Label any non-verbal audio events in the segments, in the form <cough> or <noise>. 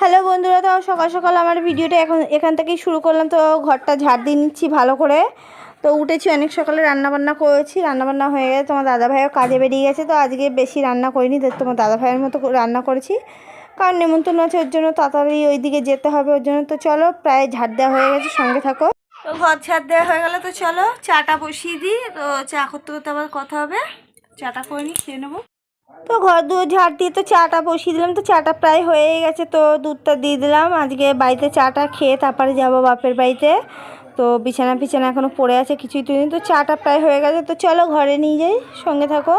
Hello বন্ধুরা, তো সকাল সকাল আমার ভিডিওটা এখন এখান থেকেই শুরু করলাম। তো ঘরটা ঝাড় দিয়ে নিচ্ছি ভালো করে। তো উঠেছি অনেক সকালে, রান্নাবান্না করেছি। রান্নাবান্না হয়ে গেছে তোমার দাদা ভাইও কাজে বেরিয়ে গেছে। তো আজকে বেশি রান্না করিনি, তো তোমার দাদা ভাইয়ের মতো রান্না করেছি। কারণ নেমন্তন্ন আছে ওর জন্য, তাড়াতাড়ি ওই দিকে যেতে হবে ওর জন্য। তো চলো, প্রায় ঝাড় দেওয়া হয়ে গেছে, সঙ্গে থাকো। তো ঘর ঝাড় দেওয়া হয়ে গেলে, তো চলো, চাটা বসিয়ে দিই। তো চা করতে করতে আবার কথা হবে। চাটা করে নিই, খেয়ে নেব। তো ঘর দুয়ার ঝাড় দিয়ে তো চাটা বসিয়ে দিলাম, তো চাটা প্রায় হয়ে গেছে, তো দুধটা দিয়ে দিলাম। আজকে বাড়িতে চাটা খেয়ে তারপরে যাব বাপের বাড়িতে। তো বিছানা পিছানা এখনও পড়ে আছে, কিছুই তুলিনি, তো চাটা প্রায় হয়ে গেছে, তো চলো ঘরে নিয়ে যাই, সঙ্গে থাকো।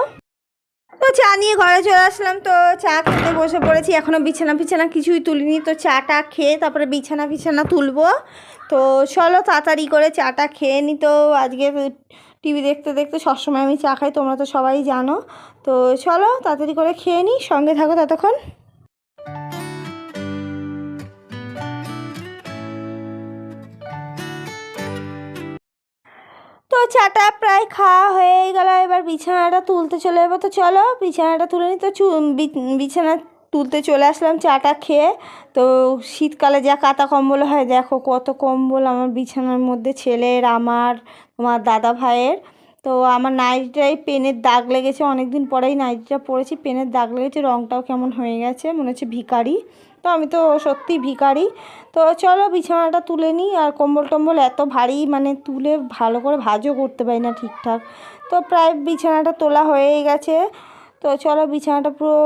তো চা নিয়ে ঘরে চলে আসলাম, তো চা খেতে বসে পড়েছি এখনও বিছানা পিছানা কিছুই তুলিনি, তো চাটা খেয়ে তারপরে বিছানা পিছানা তুলবো। তো চলো তাড়াতাড়ি করে চাটা খেয়ে নি, তো আজকে টিভি দেখতে দেখতে সবসময় আমি চা খাই, তোমরা তো সবাই জানো। তো চলো তাড়াতাড়ি করে খেয়ে নিই, সঙ্গে থাকো ততক্ষণ। তো চাটা প্রায় খাওয়া হয়ে গেল, এবার বিছানাটা তুলতে চলে যাব। তো চলো বিছানাটা তুলে নিই, তো চু বি- বিছানা তুলতে চলে আসলাম চাটা খেয়ে। তো শীতকালে যা কাতা কম্বল হয়, দেখো কত কম্বল আমার বিছানার মধ্যে। ছেলের, আমার, তোমার দাদা ভাইয়ের। তো আমার নাইটিটাই পেনের দাগ লেগেছে অনেক দিন পরেই নাইটিটা পরেছি, পেনের দাগ লেগেছে রঙটাও কেমন হয়ে গেছে, মনে হচ্ছে ভিখারি। তো আমি তো সত্যি ভিখারি। তো চলো বিছানাটা তুলে নিই, আর কম্বল টম্বল এত ভারী মানে তুলে ভালো করে ভাজও করতে পারি না ঠিকঠাক। তো প্রায় বিছানাটা তোলা হয়েই গেছে। তো চলো বিছানাটা পুরো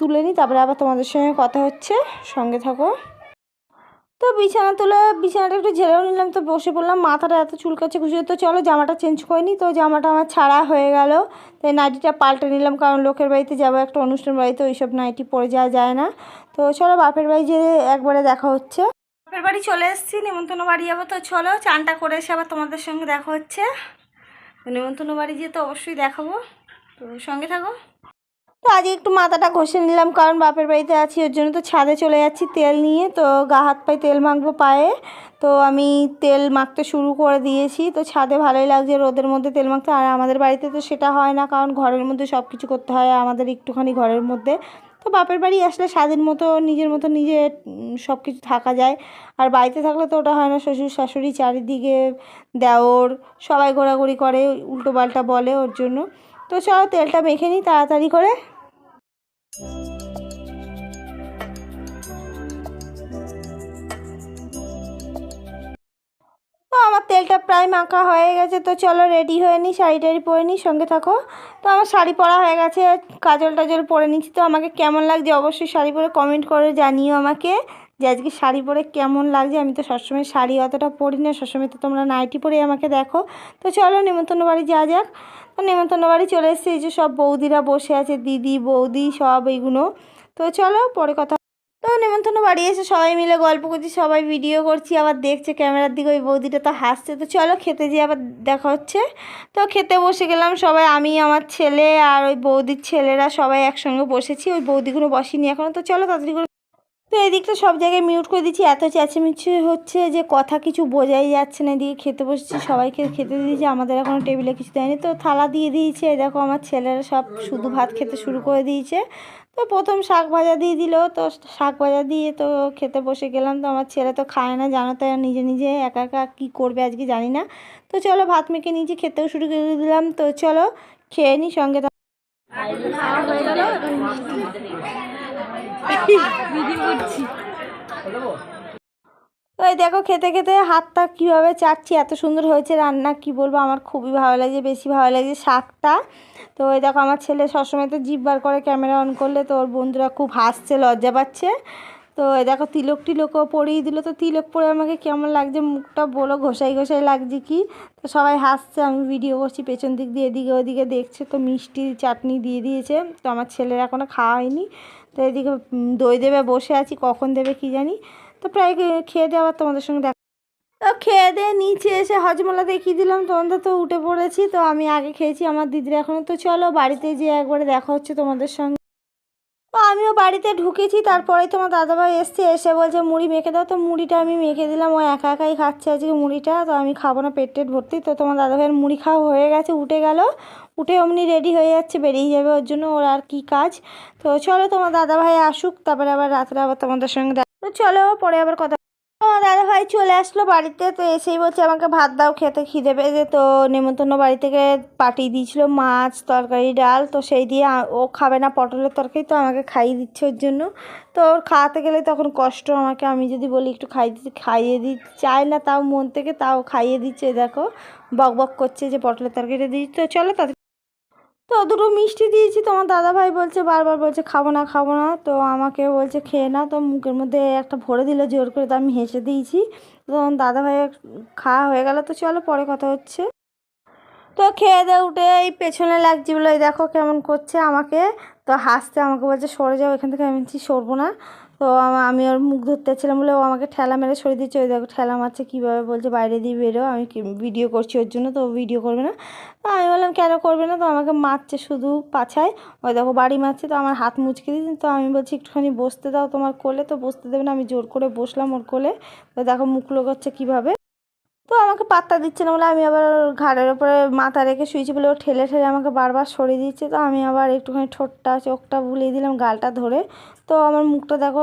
তুলে নিই, তারপরে আবার তোমাদের সঙ্গে কথা হচ্ছে। সঙ্গে থাকো। তো বিছানা তুলে, বিছানাটা একটু ঝেড়েও নিলাম, তো বসে পড়লাম। মাথাটা এত চুলকাচ্ছে খুশি তো চলো জামাটা চেঞ্জ করে নিই। তো জামাটা আমার ছাড়া হয়ে গেল। তাই নাইটিটা পাল্টে নিলাম, কারণ লোকের বাড়িতে যাব, একটা অনুষ্ঠান বাড়িতে, ওইসব নাইটি পরে যাওয়া যায় না। তো চলো বাপের বাড়ি যে একবারে দেখা হচ্ছে। বাপের বাড়ি চলে এসেছি, নিমন্ত্রণ বাড়ি যাব তো, চলো চানটা করে এসে আবার তোমাদের সঙ্গে দেখা হচ্ছে। নিমন্ত্রণ বাড়ি যেয়ে তো অবশ্যই দেখাবো। তো সঙ্গে থাকো। তো আজকে একটু মাথাটা ঘষে নিলাম, কারণ বাপের বাড়িতে আছি, ওর জন্য তো ছাদে চলে যাচ্ছি তেল নিয়ে। তো গা হাত পায়ে তেল মাখবো পায়ে। তো আমি তেল মাখতে শুরু করে দিয়েছি। তো ছাদে ভালোই লাগছে, রোদের মধ্যে তেল মাখতে। আর আমাদের বাড়িতে তো সেটা হয় না, কারণ ঘরের মধ্যে সব কিছু করতে হয়, আমাদের একটুখানি ঘরের মধ্যে। তো বাপের বাড়ি আসলে স্বাধীন মতো, নিজের মতো, নিজে সব কিছু থাকা যায়। আর বাড়িতে থাকলে তো ওটা হয় না, শ্বশুর শাশুড়ি চারিদিকে দেওর, সবাই ঘোরাঘুরি করে উল্টো পাল্টা বলে ওর জন্য। তো চলো তেলটা মেখে নিই তাড়াতাড়ি করে। তো আমার তেলটা প্রায় মাখা হয়ে গেছে, তো চলো রেডি হয়ে নিই, শাড়ি টাড়ি পরে নিই, সঙ্গে থাকো। তো আমার শাড়ি পরা হয়ে গেছে, কাজল টাজল পরে নিচ্ছি, তো আমাকে কেমন লাগছে অবশ্যই শাড়ি পরে কমেন্ট করে জানিও আমাকে। যে আজকে শাড়ি পরে কেমন লাগছে? আমি তো সবসময় শাড়ি অতটা পরি না, সবসময় তো তোমরা নাইটি পরে আমাকে দেখো। তো চলো নেমন্তন্ন বাড়ি যা যাক। তো নেমন্তন্ন বাড়ি চলে এসেছে, এই যে সব বৌদিরা বসে আছে, দিদি, বৌদি, সব এইগুলো। তো চলো পরে কথা তো নেমন্তন্ন বাড়ি এসে সবাই মিলে গল্প করছি, সবাই ভিডিও করছি, আবার দেখছে ক্যামেরার দিকে ওই বৌদিটা তো হাসছে। তো চলো খেতে যেয়ে আবার দেখা হচ্ছে। তো খেতে বসে গেলাম সবাই, আমি, আমার ছেলে আর ওই বৌদির ছেলেরা সবাই একসঙ্গে বসেছি, ওই বৌদিগুলো বসিনি এখনও তো চলো তাড়াতাড়ি তো এদিকটা সব জায়গায় মিউট করে দিচ্ছি। এত চেঁচামেচি হচ্ছে যে কথা কিছু বোঝাই যাচ্ছে না। এদিকে খেতে বসেছি, সবাইকে খেতে দিয়েছি। আমাদের এখনও টেবিলে কিছু দেয়নি। তো থালা দিয়ে দিয়েছে। দেখো আমার ছেলেরা সব শুধু ভাত খেতে শুরু করে দিয়েছে। তো প্রথম শাক ভাজা দিয়ে দিল। তো শাক ভাজা দিয়ে তো খেতে বসে গেলাম। তো আমার ছেলে তো খায় না, জানো তো, নিজে নিজে একা একা কী করবে আজকে জানি না। তো চলো ভাত মেখে নিয়েছি, খেতেও শুরু করে দিলাম। তো চলো খেয়ে নিই সঙ্গে এই দেখো, খেতে খেতে হাতটা কীভাবে চাটছি, এত সুন্দর হয়েছে রান্না, কি বলব? আমার খুবই ভালো লাগছে বেশি ভালো লাগছে শাকটা তো ওই দেখো, আমার ছেলে সবসময় তো জিভ বার করে ক্যামেরা অন করলে, তো ওর বন্ধুরা খুব হাসছে, লজ্জা পাচ্ছে। তো দেখো তিলক টিলকও পরিয়ে দিল। তো তিলক পরে আমাকে কেমন লাগছে? মুখটা বলো, ঘষাই ঘষাই লাগছে কি? তো সবাই হাসছে, আমি ভিডিও করছি, পেছন দিক দিয়ে, এদিকে ওদিকে দেখছে, তো মিষ্টি চাটনি দিয়ে দিয়েছে। তো আমার ছেলের এখনও খাওয়া হয়নি। তো এদিকে দই দেবে, বসে আছি, কখন দেবে কি জানি। তো প্রায় খেয়ে দিয়ে আবার তোমাদের সঙ্গে দেখা তো খেয়ে দিয়ে নিচে এসে হজমলা দেখিয়ে দিলাম তোমাদের তো উঠে পড়েছি। তো আমি আগে খেয়েছি, আমার দিদির এখনও তো চলো, বাড়িতে যেয়ে একবারে দেখা হচ্ছে তোমাদের সঙ্গে। আমিও বাড়িতে ঢুকেছি, তারপরে তোমার দাদাভাই এসছে, এসে বলছে, মুড়ি মেখে দাও। তো মুড়িটা আমি মেখে দিলাম, ও একা একাই খাচ্ছে আজকে মুড়িটা, তো আমি খাব না পেট টেট ভর্তি। তো তোমার দাদাভাইয়ের মুড়ি খাওয়া হয়ে গেছে, উঠে গেল, উঠে অমনি রেডি হয়ে যাচ্ছে, বেরিয়ে যাবে ওর জন্য, ওর আর কি কাজ। তো চলো তোমার দাদাভাই আসুক, তারপরে আবার রাত্রে আবার তোমাদের সঙ্গে তো চলো, পরে আবার কথা আমার দাদা ভাই চলে আসলো বাড়িতে, তো এসেই বলছে আমাকে ভাত দাও, খেতে খিদে পেয়েছে, তো নেমন্তন্ন বাড়ি থেকে পাঠিয়ে দিয়েছিল মাছ, তরকারি, ডাল, তো সেই দিয়ে ও খাবে না পটলের তরকারি, তো আমাকে খাইয়ে দিচ্ছে ওর জন্য। তো ওর খাওয়াতে গেলে তখন কষ্ট, আমাকে আমি যদি বলি একটু খাইয়ে দিতে, খাইয়ে দিই চাই না তাও মন থেকে, তাও খাইয়ে দিচ্ছে, দেখো, বক বক করছে যে পটলের তরকারিটা দিচ্ছি তো চলো তাদের তো দুটো মিষ্টি দিয়েছি তোমার দাদা ভাই বলছে, বারবার বলছে, খাব না খাব না। তো আমাকে বলছে, খেয়ে না তো মুখের মধ্যে একটা ভরে দিল, জোর করে, তো আমি হেসে দিয়েছি। তো তখন দাদা ভাই খাওয়া হয়ে গেল, তো চলো পরে কথা হচ্ছে। তো খেয়ে দিয়ে উঠে এই পেছনে লাগছে বলে দেখো কেমন করছে আমাকে। তো হাসতে আমাকে বলছে, সরে যাও, এখান থেকে আমি সরবো না। তো আমি ওর মুখ ধরতেছিলাম বলে ও আমাকে ঠেলা মেরে সরিয়ে দিচ্ছে। ওই দেখো, ঠেলা মারছে, কীভাবে বলছে, বাইরে দিয়ে বেরো, আমি ভিডিও করছি ওর জন্য, তো ভিডিও করবে না। তো আমি বললাম, কেন করবে না? তো আমাকে মারছে শুধু পাছায়। ওই দেখো, বাড়ি মারছে, তো আমার হাত মুচকে দিয়েছে। তো আমি বলছি, একটুখানি বসতে দাও তোমার কোলে। তো বসতে দেবে না, আমি জোর করে বসলাম ওর কোলে। তো দেখো, মুখ লোকাচ্ছে কীভাবে। তো আমাকে পাত্তা দিচ্ছে না বলে আমি আবার ঘাড়ের ওপরে মাথা রেখে শুয়েছি বলে ও ঠেলে ঠেলে আমাকে বারবার সরিয়ে দিচ্ছে। তো আমি আবার একটুখানি ঠোঁটটা, চোখটা বুলিয়ে দিলাম গালটা ধরে। তো আমার মুখটা দেখো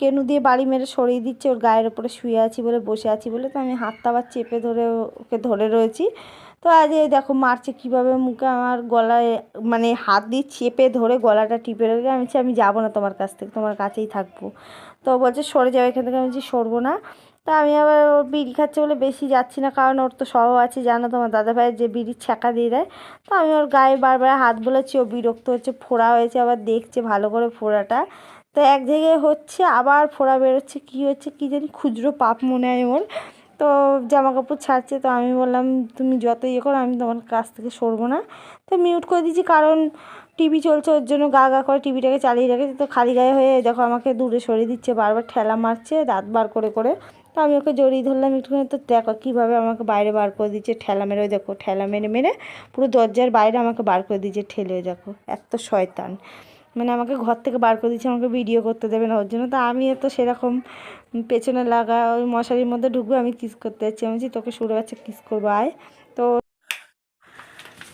কেনু দিয়ে বাড়ি মেরে সরিয়ে দিচ্ছে, ওর গায়ের ওপরে শুয়ে আছি বলে, বসে আছি বলে। তো আমি হাতটা আবার চেপে ধরে ওকে ধরে রয়েছি। তো আজ এই দেখো মারছে কীভাবে মুখে আমার গলায় মানে হাত দিয়ে চেপে ধরে গলাটা টিপে রেখে আমি আমি যাব না তোমার কাছ থেকে, তোমার কাছেই থাকব। তো বলছে, সরে যাও, এখান থেকে আমি বলছি, সরবো না। তা আমি আবার ওর বিড়ি খাচ্ছে বলে বেশি যাচ্ছি না, কারণ ওর তো স্বভাব আছে, জানো তোমার দাদা ভাইয়ের যে বিড়ির ছ্যাঁকা দিয়ে দেয়। তো আমি ওর গায়ে বারবার হাত বোলাচ্ছি, ও বিরক্ত হচ্ছে, ফোড়া হয়েছে, আবার দেখছে ভালো করে ফোড়াটা। তো এক জায়গায় হচ্ছে, আবার ফোড়া বেরোচ্ছে, কী হচ্ছে কী জানি খুচরো পাপ মনে হয় ওর। তো জামা কাপড় ছাড়ছে, তো আমি বললাম, তুমি যত ইয়ে করো, আমি তোমার কাছ থেকে সরবো না। তো মিউট করে দিয়েছি, কারণ টিভি চলছে, ওর জন্য গা গা করে টিভিটাকে চালিয়ে রেখেছে। তো খালি গায়ে হয়ে, দেখো, আমাকে দূরে সরিয়ে দিচ্ছে, বারবার ঠেলা মারছে, দাঁত বার করে করে। তো আমি ওকে জড়িয়ে ধরলাম একটুখানি। তো দেখো কীভাবে আমাকে বাইরে বার করে দিচ্ছে ঠেলা মেরে দেখো ঠেলা মেরে মেরে পুরো দরজার বাইরে আমাকে বার করে দিচ্ছে ঠেলে দেখো। এত শয়তান। মানে আমাকে ঘর থেকে বার করে দিচ্ছে, আমাকে ভিডিও করতে দেবে না, ওর জন্য। তো আমি তো সেরকম পেছনে লাগা ওই মশারির মধ্যে ঢুকবে, আমি কিস করতে যাচ্ছি। আমি বলছি, তোকে শুরু হচ্ছে কিস করব, আয়। তো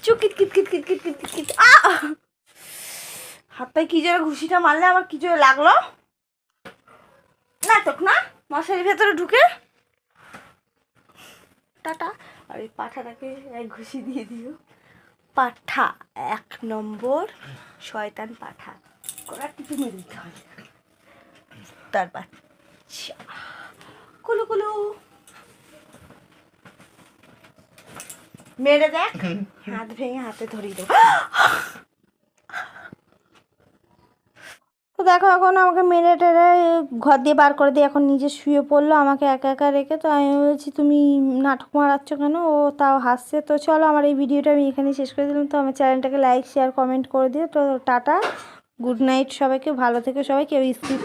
কিট কিট কিট কিট কিট কিট আ হাতটায় কি জোরে ঘুষিটা মারলে আমার কি জোরে লাগল? না তোক না। মশারির ভেতরে ঢুকে। টাটা। আর এই পাঠাটাকে এক ঘুষি দিয়ে দিও। পাঠা এক নম্বর শয়তান পাঠা। কড়া টিপে মেরে দিতে হয়। তার বাচ্চা কুলু কুলু। মেরে দেখ। <laughs> হাত ভেঙে হাতে ধরিয়ে দেবো তো দেখো, এখন আমাকে মেরে টেরে ঘর দিয়ে বার করে দিয়ে এখন নিজে শুয়ে পড়ল, আমাকে একা একা রেখে তো আমি বলছি, তুমি নাটক মারাচ্ছ কেন? ও তাও হাসছে। তো চলো, আমার এই ভিডিওটা আমি এখানে শেষ করে দিলাম। তো আমার চ্যানেলটাকে লাইক শেয়ার কমেন্ট করে দিও। তো টাটা গুড নাইট সবাইকে, ভালো থেকে সবাই, কেউ স্কিপ